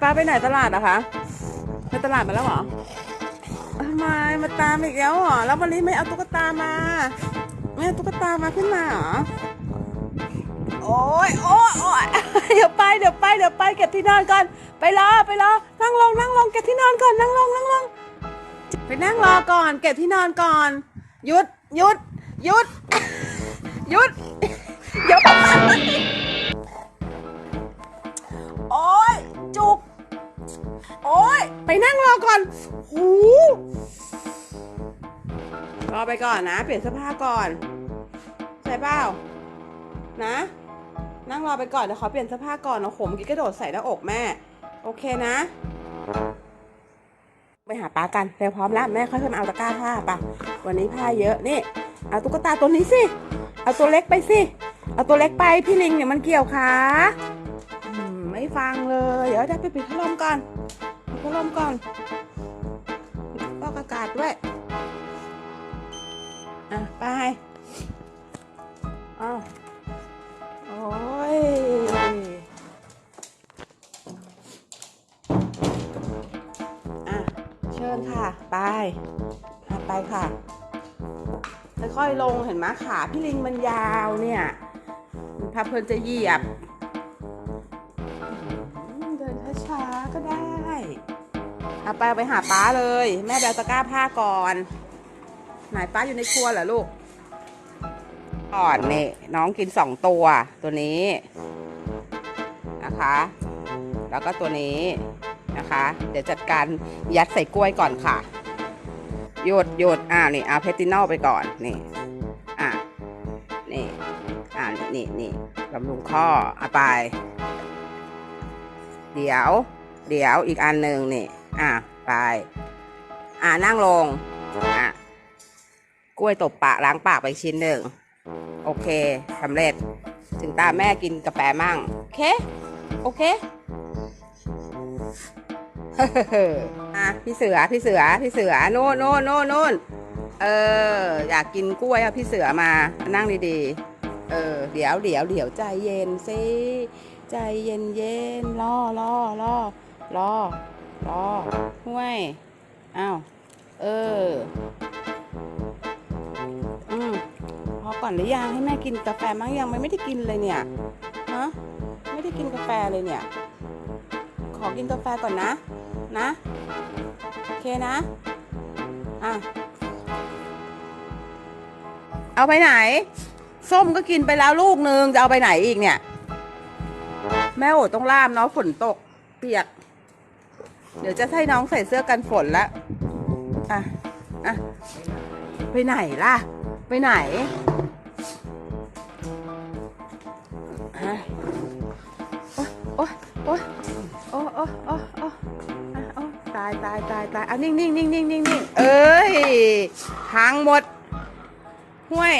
ป้าไปไหนตลาดอะคะไปตลาดมาแล้วเหรอทำไมมาตามอีกแล้วเหรอแล้ววันนี้ไม่เอาตุ๊กตามาไม่เอาตุ๊กตามาขึ้นมาเหรอโอ้ยโอ้ยโอ้ยเดี๋ยวไปเดี๋ยวไปเดี๋ยวไปเก็บที่นอนก่อน ไปรอไปรอนั่งลงนั่งลงเก็บที่นอนก่อนนั่งลงนั่งลงไปนั่งรอก่อน เก็บที่นอนก่อนหยุดหยุดหยุดหยุด เดี๋ยวโอ้ยจุก โอ้ยไปนั่งรอก่อน หูรอไปก่อนนะ เปลี่ยนเสื้อผ้าก่อนใช่เปล่า นะ นั่งรอไปก่อนเดี๋ยวขอเปลี่ยนเสื้อผ้าก่อนนะผมกิ๊กกระโดดใส่หน้าอกแม่ โอเคนะ ไปหาป้ากันเร็วพร้อมแล้วแม่ค่อยๆมาเอาตะกร้าผ้าปะวันนี้ผ้าเยอะนี่ เอาตุ๊กตาตัวนี้สิ เอาตัวเล็กไปสิ เอาตัวเล็กไปพี่ลิงเนี่ยมันเกี่ยวขาไม่ฟังเลย เดี๋ยวได้ไปปิดพัดลมก่อนปิดพัดลมก่อนปอกอากาศด้วยอะไปอ้าวโอ้ยอะเชิญค่ะ ไปอะไปค่ะค่อยๆลงเห็นไหมขาพี่ลิงมันยาวเนี่ย ถ้าเพลินจะเหยียบอืมเดินช้าๆก็ได้เอาไปไปหาป้าเลย แม่แบลตะกร้าผ้าก่อน ไหนป้าอยู่ในครัวเหรอลูกก่อนนี่น้องกินสองตัวตัวนี้นะคะ แล้วก็ตัวนี้นะคะ เดี๋ยวจัดการยัดใส่กล้วยก่อนค่ะหยดหยดอ่านี่เอาเพตินอลไปก่อนนี่อะนี่ นี่นี่นี่บำรุงข้อเอาไป เดี๋ยว เดี๋ยวอีกอันหนึ่งนี่ อะ ไป อ่านั่งลง อะ กล้วยตบปากล้างปากไปชิ้นหนึ่ง โอเคสำเร็จ ถึงตาแม่กินกาแฟมั่ง โอเค โอเคอะพี่เสือ พี่เสือ พี่เสือ โน่นโน่นโน่นโน่นเออ อยากกินกล้วยเอาพี่เสือมา นั่งดีๆ เออเดี๋ยวเดี๋ยวเดี๋ยวใจเย็นสิใจเย็นเย็นรอรอรอรอรอห้วยอ้าวเอออืมพอก่อนหรือยังให้แม่กินกาแฟมั้งยังไม่ไม่ได้กินเลยเนี่ยฮะไม่ได้กินกาแฟเลยเนี่ย ขอกินกาแฟก่อนนะ นะโอเคนะอะเอาไปไหน ส้มก็กินไปแล้วลูกนึงจะเอาไปไหนอีกเนี่ย แม่โอดต้องล่ามเนาะฝนตก เปียก เดี๋ยวจะให้น้องใส่เสื้อกันฝนละอะอะไปไหนล่ะ ไปไหนฮะโอ๊ยโอ๊ยโอ๊ยโอ๊ยโอ๊ยโอ๊ยโอ๊ยตายตายตายตายอะนิ่งนิ่งนิ่งนิ่งนิ่งนิ่งเอ้ยพังหมดห่วย